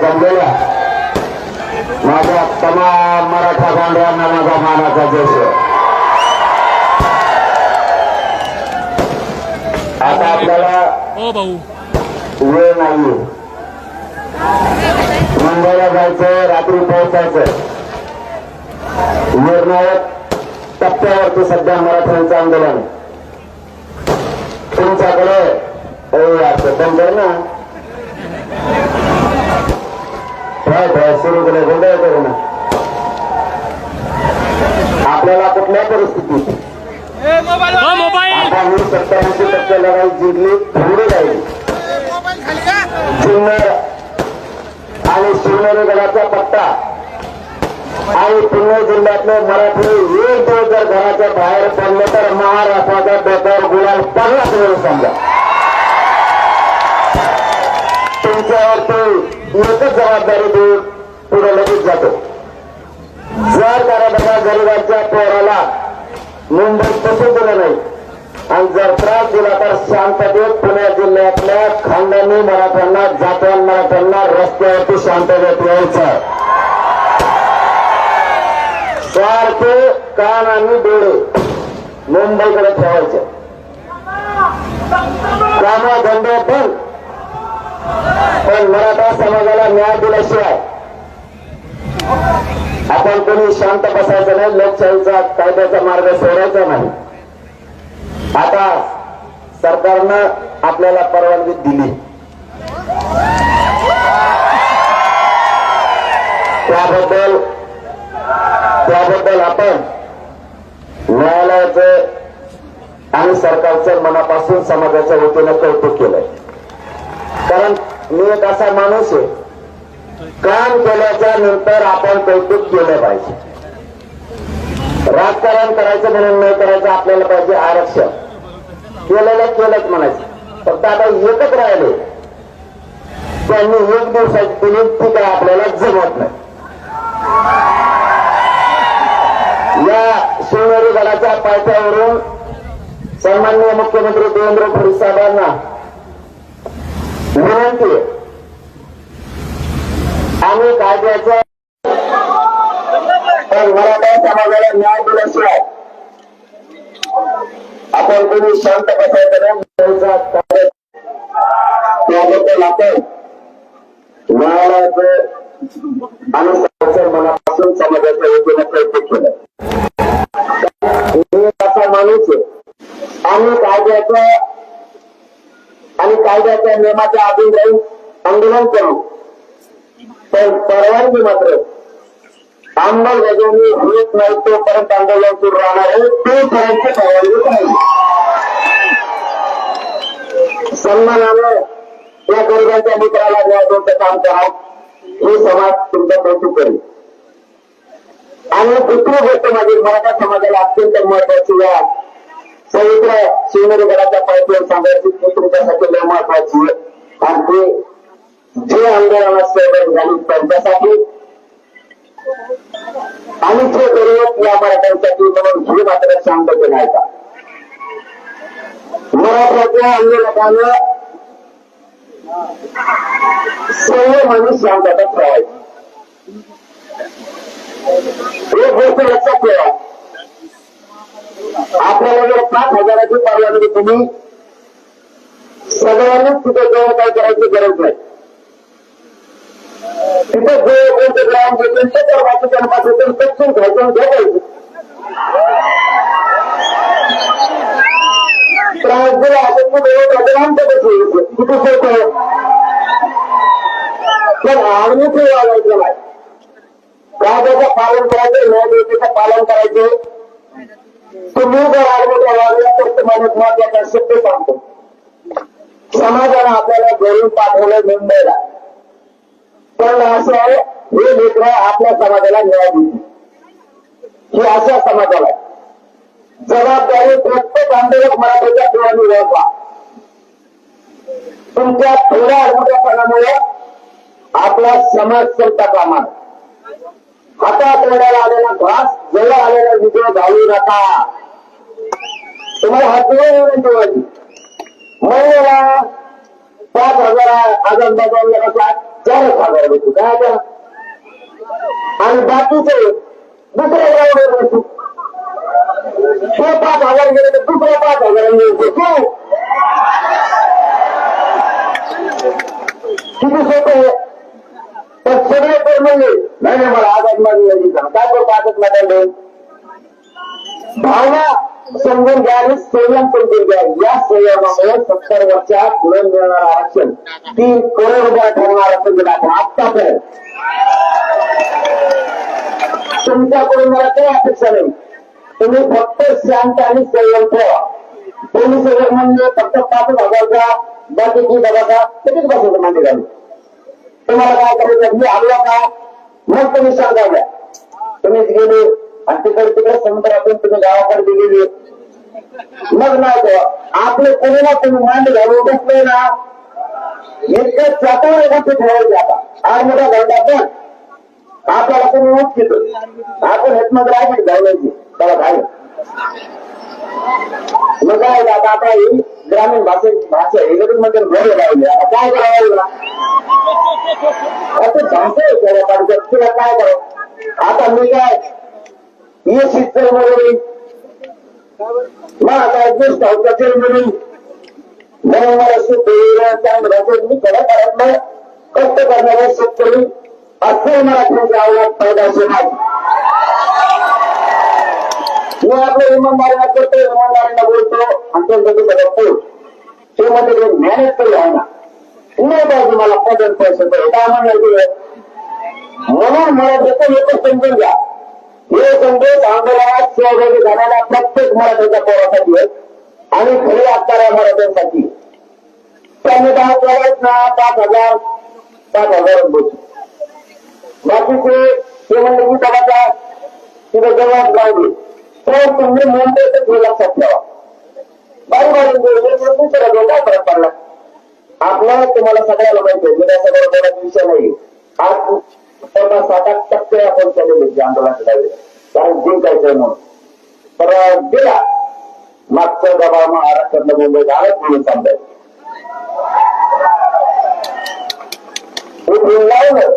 जमलेल्या माझ्या तमाम मराठा बांधवांना माझा मानाचा देश आता आपल्याला हो वेळ नाहीये. मुंबईला जायचं रात्री पोहोचायचं निर्णायक टप्प्यावरती सध्या मराठ्यांचं आंदोलन. तुमच्याकडे असं बंद ना? काय काय सुरू केलं गोंधळ करू ना. आपल्याला कुठल्या परिस्थितीत? हो मी सत्त्याऐंशी टक्के लढाई जिंकली पुढे जाईल. जुन्नर आणि शिवनेरी गडाचा पट्टा. आणि पुणे जिल्ह्यातले मराठी एक दिवस जर घराच्या बाहेर पडले तर महाराष्ट्राच्या डोक्यावर गुलाल पडलाच वेळ समजा. तुमच्यावरती एकच जबाबदारी देऊन पुढे लगेच जातो. जर बघा गरिबांच्या पोराला मुंबईत तसं दिलं नाही आणि जर त्रास दिला तर शांततेत पुणे जिल्ह्यातल्या खानदानी मराठ्यांना जातवान मराठ्यांना रस्त्यावरती शांततेत यायचं. सारखे कान आणि डोळे मुंबईकडे ठेवायचे. कामा धंदे पण पण मराठा समाजाला न्याय दिल्याशिवाय आपण कोणी शांत बसायचं नाही लोकशाहीचा कायद्याचा मार्ग सोडायचा नाही. आता सरकारनं आपल्याला परवानगी दिली. त्याबद्दल त्याबद्दल आपण न्यायालयाचं आणि सरकारचं मनापासून समाजाच्या वतीनं कौतुक केलंय. कारण मी एक असा माणूस आहे. काम केल्याच्यानंतर आपण कौतुक केलं पाहिजे. राजकारण करायचं म्हणून नाही करायचं आपल्याला पाहिजे आरक्षण. केलेलं केलंच म्हणायचं. फक्त आता एकच राहिले त्यांनी एक दिवसाची दिली ती काय आपल्याला जमत नाही. या शिवनेरी दलाच्या पायथ्यावरून सन्माननीय मुख्यमंत्री देवेंद्र फडणवीस साहेबांना विनंती आहे आम्ही कायद्याचं पण मराठा समाजाला न्याय दिल्याशिवाय आपण कोणी शांत बसायचं नाही न्यायाचा कायदा त्याबद्दल आपण न्यायालयाचं आणि सरकारचं मनापासून समाजाच्या वतीनं कौतुक केलं मी एक असा माणूस आहे आम्ही कायद्याचं आणि कायद्याच्या नियमाच्या अधीन राहून आंदोलन करू. पण परवानगी मात्र अंमलबजावणी होत नाही तोपर्यंत आंदोलन सुरू राहणार आहे. तोपर्यंत परवानगी नाही. सन्मानानं या गरिबांच्या मित्राला न्याय द्यायचं काम करा. हे समाज तुमचं कौतुक करेल. आणि दुसरी गोष्ट माझी मराठा समाजाला अत्यंत महत्वाची या पवित्र शिवनेरी गडाच्या पायथ्यावर सांगायची ती तुमच्यासाठी लय महत्वाची आणि ते जे आंदोलनात सहभागी झाली त्यांच्यासाठी. आणि जे गरीब या मराठ्यांसाठी म्हणून हे मात्र शांतते नाही का मराठ्याच्या आंदोलकानं सर्व माणूस शांतता ठेवायची एक गोष्ट लक्षात ठेवा. आपल्याला जर पाच हजाराची परवानगी तुम्ही सगळ्यांनीच तिथे जाऊन काय करायची गरज नाही. तिथे जे कोणते ग्राम घेतील ते तर बाकीच्या पासून कच्चून घ्यायचं घ्यायचं त्रास दिला तर कुठे आमच्या कसं किती सोपं पण आर्मीचे वागायचं नाही पालन करायचं न्यायदेवतेचं पालन करायचं. तुम्ही जर आर्मीच्या वागला तर तुम्हाला महत्त्वाचा शब्द सांगतो. समाजाने आपल्याला घरून पाठवलं मुंबईला. पण असं आहे हे लेकर आपल्या समाजाला मिळाली देते ही अशा समाजाला जबाबदारी प्रत्येक आंदोलक मराठीच्या डोळ्यांनी ओळखा. तुमच्या थोड्या अडमोठ्यापणामुळे आपला समाज सरता कामा आता तोंडाला आलेला घास जवळ आलेला विजय घालू नका. तुम्हाला हात विनंती महिन्याला पाच हजार आजार हजार बजावल्या चारच हजार भेटू काय आता? आणि बाकीचे दुसरे एवढे भेटू ते पाच हजार गेले तर दुसऱ्या पाच हजारांनी भेटू किती सोपं आहे? सगळे तर म्हणले नाही नाही मला आझादमध्ये काय करतो आझादमध्ये भावना समजून घ्या आणि संयम समजून घ्या या संयमामुळे सत्तर वर्षात पुढे मिळणार आरक्षण. तीन करोड रुपये ठरणार असं दिलं आपण आत्तापर्यंत तुमच्याकडून मला काही अपेक्षा नाही. तुम्ही फक्त शांत आणि संयम ठेवा. पोलीस वगैरे म्हणजे फक्त पाच हजारचा बाकीची बघा. कितीच बसायचं मांडी घालून तुम्हाला काय करायचं मी आलो का मग तुम्ही सांगा द्या तुम्हीच गेले आणि तिकडे तिकडे समुद्रातून तुम्ही गावाकडे गेले. मग नाही आपले कोणाला तुम्ही मांड मांडी घालून बसले ना इतकं चाटावर गोष्टी ठेवायची आता. आज मोठा धंदा पण आपल्याला कोणी उठतो आपण हेतमध्ये राहायची घालायची त्याला घाल मग काय आता आता ही ग्रामीण भाषेत भाषा इंग्रजी मध्ये घर लावली आता काय करावं असं भाषा आहे पाहिजे तुला काय करावं? आता मी काय? हे शिक्षण वगैरे. मग आता ऍडजस्ट होत असेल म्हणून? म्हणून मला शेतकरी चांगलं भाषेत मी खरं करत नाही कष्ट करणारे शेतकरी. असे मराठ्यांची आवड फायदा असे नाही. मी आपल्या इमानदारीला करतो इमानदारीला बोलतो आणि त्यांच्यासाठी बघतो ते म्हणजे ते. मॅनेज तरी आहे ना. पुन्हा पाहिजे मला पदन पैसे तर काय म्हणलं म्हणून मला जसं लोक समजून घ्या. हे संदेश आंदोलनात सहभागी झालेल्या प्रत्येक मराठ्याच्या पोरासाठी आहेत आणि खरी असणाऱ्या मराठ्यांसाठी. त्यांनी दहा करायचं ना पाच हजार पाच हजार बसू बाकीचे ते म्हणजे की त्याला तिथे जवळ लावली तर तुम्ही म्हणते तर हे लक्षात ठेवा बारी बारी दुसरा जो काय फरक पडला. आपल्याला तुम्हाला सगळ्याला माहिती आहे मी सगळं बोलायचा विषय नाही. आज जवळपास सात आठ टक्के आपण केलेले आंदोलन करावे कारण जिंकायचंय म्हणून. तर गेला मागचा दबाव महाराष्ट्रातलं मुंबईत आलं म्हणून सांगायचं लावलं.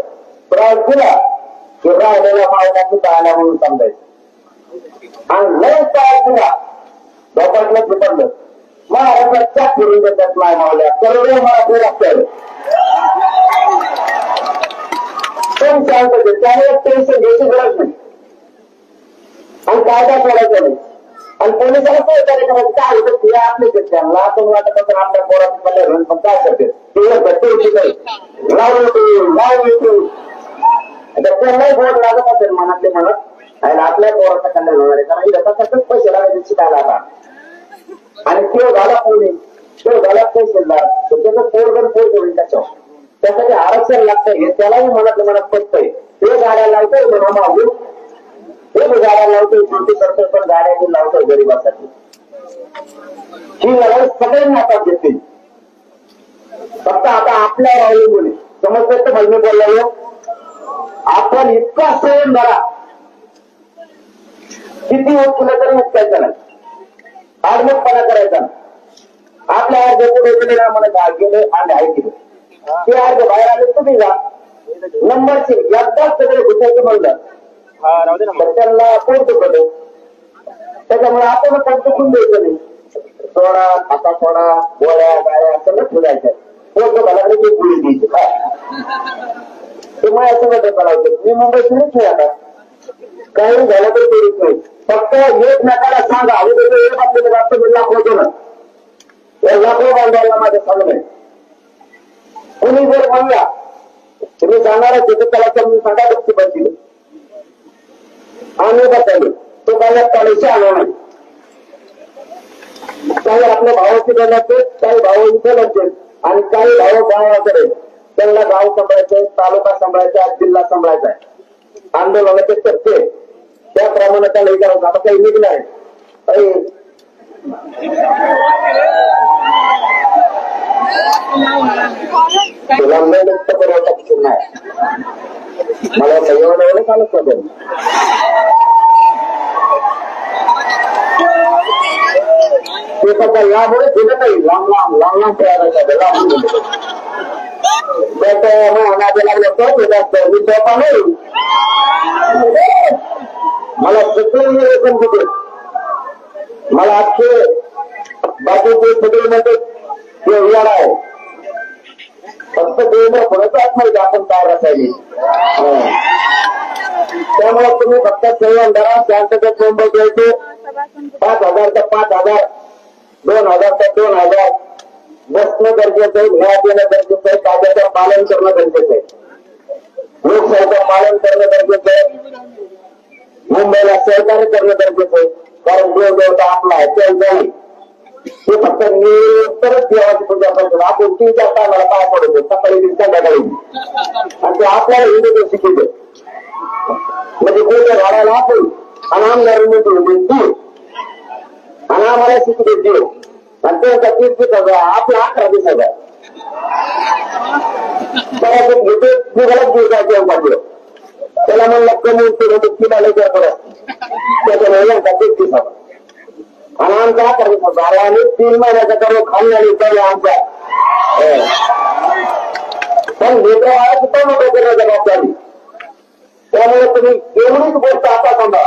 त्रास दिला. की राहिलेल्या मालकाची पाहण्या म्हणून समजायचं. आणि लय त्रास दिला. लोकांना चिपडलं महाराष्ट्राच्या फिरून देतात नाही मावल्या सर्व मराठी लागतात पण सांगतो त्यामुळे टेन्शन घ्यायची गरज नाही. आणि कायदा करायचा नाही. आणि पोलिसाला काय करायचं? काय होतं? ते आपले त्यांना. आपण वाटत असं आपल्या पोरात पोराचं कल्याण पण काय करते? ते घटते नाही लावून येतो लावून येतो. त्यांनाही गोड लागत असेल मनातले म्हणत आणि आपल्या पोराचा कल्याण होणार आहे. कारण इथं पैसे लागायचे शिकायला आता आणि तो झाला पुणे तो झाला तहसीलदार. तर त्याचं पोरगण पोर होईल त्याच्यावर. त्यासाठी आरक्षण लागतंय. हे त्यालाही मनात मनात पटतंय. ते गाड्या लावतोय म्हणून मागून ते गाड्या लावतोय शेवटी करतोय पण गाड्या बी लावतोय गरिबासाठी. ही लढाई सगळ्यांनी हातात घेते फक्त आता आपल्या राहिली मुली समजते म्हणजे तर बोललो हो? आपण इतका संयम धरा. किती होत केलं तरी उठवायचं नाही आडमटपणा करायचा. नाही. आपल्या अर्ज ना मला गेले आणि ऐकले. ते अर्ज बाहेर आले तुम्ही जा. नंबरची एकदाच सगळे घुसायचं म्हणलं त्यांना पोट दुखत त्याच्यामुळे आपण पण चुकून द्यायचं नाही? सोडा आता सोडा गोळ्या गाड्या सगळं ठेवायचं. पोट दुखायला ते पुढे द्यायचं? काय ते मला सगळं चालवतं मी मुंबईत नाही आता. काही झालं तर तेच नाही. फक्त एकमेकाला सांगा. अगोदर एक आपल्याला जास्त लाख होतो ना या लाखो बांधवायला माझं सांगणं आहे कुणी जर म्हणला तुम्ही सांगणार तिथे त्याला समजून सांगा बघती पाहिजे आम्ही बघायला तो काय कॉलेजचे आलो नाही. काही आपल्या भावाची गणाचे काही भाव इथे लागते आणि काही भाव गावाकडे. त्यांना गाव सांभाळायचंय तालुका सांभाळायचा जिल्हा सांभाळायचा आहे. आंदोलनाचे टप्पे त्याप्रमाणे त्याला हे करायचं आता काही निघलं आहे काही तुला न व्यक्त करायचा विषय नाही मला वाटतं एवढं एवढं चालत नाही ते फक्त यामुळे दिलं नाही लांब लांब लांब लांब तयार लांब त्याचं मग अनाथे लागलं तर ते जास्त मी सोपा नाही मला सगळे निवेदन दिले मला आजचे बाकीचे सगळे म्हणते ते उजाड आहे. फक्त देणं फरकच माहिती आपण काय रसायनी त्यामुळे तुम्ही फक्त सेवन धरा शांततेत मुंबई द्यायचे पाच हजार तर पाच हजार. दोन हजार तर दोन हजार. बसणं गरजेचं आहे घरात येणं गरजेचं आहे कायद्याचं पालन करणं गरजेचं आहे. लोकशाहीचं पालन करणं गरजेचं आहे मुंबईला सहकार्य करणं गरजेचं आहे कारण देव देवता आपला आहे ते नाही ते फक्त निरंतरच देवाची पूजा करतो आपण तीन चार टायमाला काय पडतो सकाळी संध्याकाळी आणि ते आपल्याला हिंदू शिकवते म्हणजे कोणत्या झाडाला आपण आणि आमदार म्हणजे तू आणि आम्हाला शिकवते देव आणि त्यांचा तीस तीस हजार आपला अकरा तीस हजार बऱ्यापैकी घेते जेवण त्याला म्हणलं कमी तुला तर तिला परत त्याच्यामुळे हजार आणि आमचा अकरा तीस आणि तीन महिन्याचा करू खाल्ल्याने तरी आमचा हो. पण लेकराला सुद्धा मोठं करणं जबाबदारी त्यामुळे तुम्ही एवढीच गोष्ट आता समजा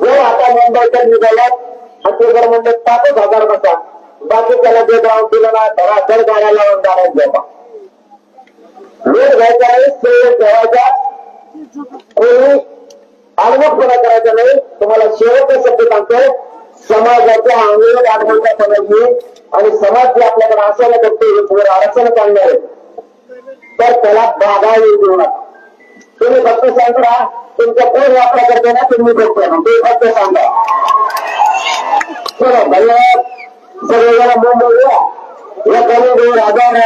जो आता मुंबईच्या निघाल्यात आणि म्हणजे पाचच हजार बसा बाकी त्याला जे जाऊन दिलं ना धरा दर गाड्या लावून जाण्यात जमा वेळ घ्यायचा नाही खेळ ठेवायचा कोणी आडवटपणा करायचा नाही तुम्हाला शेवटचा शब्द सांगतो समाजाच्या आंदोलन आडवटा करायची आणि समाज जे आपल्याकडे असायला करतो हे पुढे आरक्षण चांगलं आहे तर त्याला बाधा येऊ देऊ नका तुम्ही फक्त सांगा तुमचा कोण वापरा करते ना तुम्ही बघतो ना ते फक्त सांगा चला धन्यवाद सगळेजण मुंबई या या कमी दोन हजार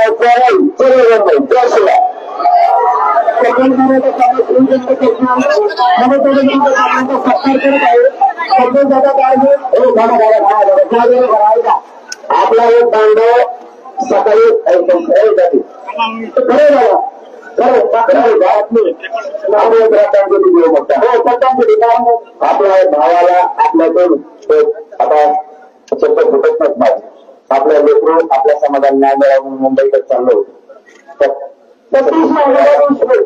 सगळेजण नाही जय शिवाय आपला एक बांधव सकाळी एकदम खरं जाते खरं झालं आपल्या भावाला आपल्याकडून आता शब्द फुटत नाही आपल्या लेकरू आपल्या समाजाला न्याय मिळावा म्हणून मुंबईकडे चाललो होतो.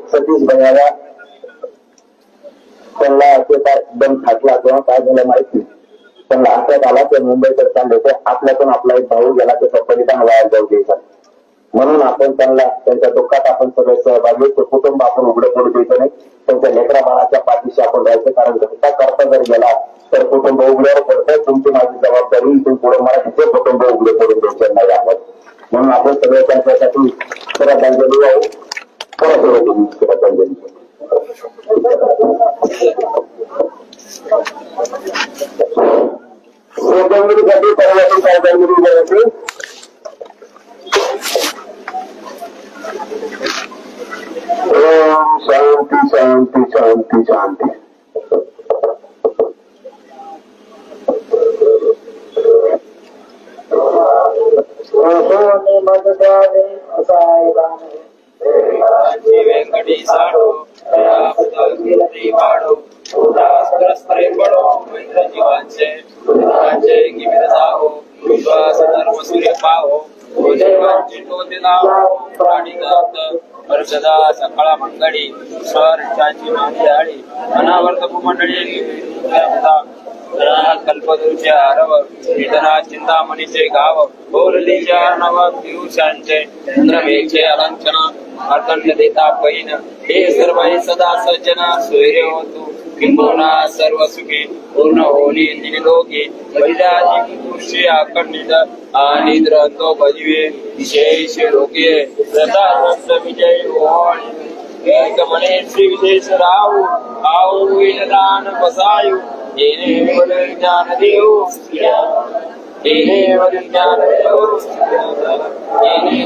सतीश भैयाला त्यांना ते काय दम खाटला किंवा काय झालं माहिती त्यांना आठवत आला ते मुंबईकडे चालले होते. आपल्यातून आपला एक भाऊ गेला त्याचा बलिदान वाया जाऊ द्यायचा. म्हणून आपण त्यांना त्यांच्या दुःखात आपण सगळे सहभागी ते कुटुंब आपण उघडं पडू द्यायचं नाही. त्यांच्या लेकरा बाळाच्या पाठीशी आपण राहायचं कारण घटका करता जर गेला तर कुटुंब उघड्यावर पडतं. तुमची माझी जबाबदारी इथून पुढे तिथे कुटुंब उघडे पडून द्यायचे नाही आपण. म्हणून आपण सगळे त्यांच्यासाठी श्रद्धांजली आहे परत तुम्ही श्रद्धांजली. श्रद्धांजलीसाठी परवाची श्रद्धांजली करायची ओम शांती शांती शांती शांती। श्री वेंकटेशाडो दयापदागिरी पाडो उदासरस्त्रे पडो मैत्र जीवांचे उदाचे गिमित जाहो विश्वास धर्म सूर्य पाहो देवांची टोते लावो प्राणी दत्त वर्षदा सकाळ मंगळी चाची मांडी आळी अनावर्त मंडळी कल्पदूचे आरव निधना चिंतामणीचे गाव बोललीच्या नव पिरुषांचे चंद्रमेचे अलंचना अर्दंड देता पैन हे सर्व हे सदा सज्जन सोयरे होतो. किंबोना सर्व सुखी पूर्ण होली निलोकी बलिदाजी कृषी आकर्णित आणि द्रंतो भजवे विशेष लोके रथा रस विजय होय एक मने श्री विदेश राहू आऊ विनदान बसायू येणे वल ज्ञान देऊ येणे वल ज्ञान देऊ येणे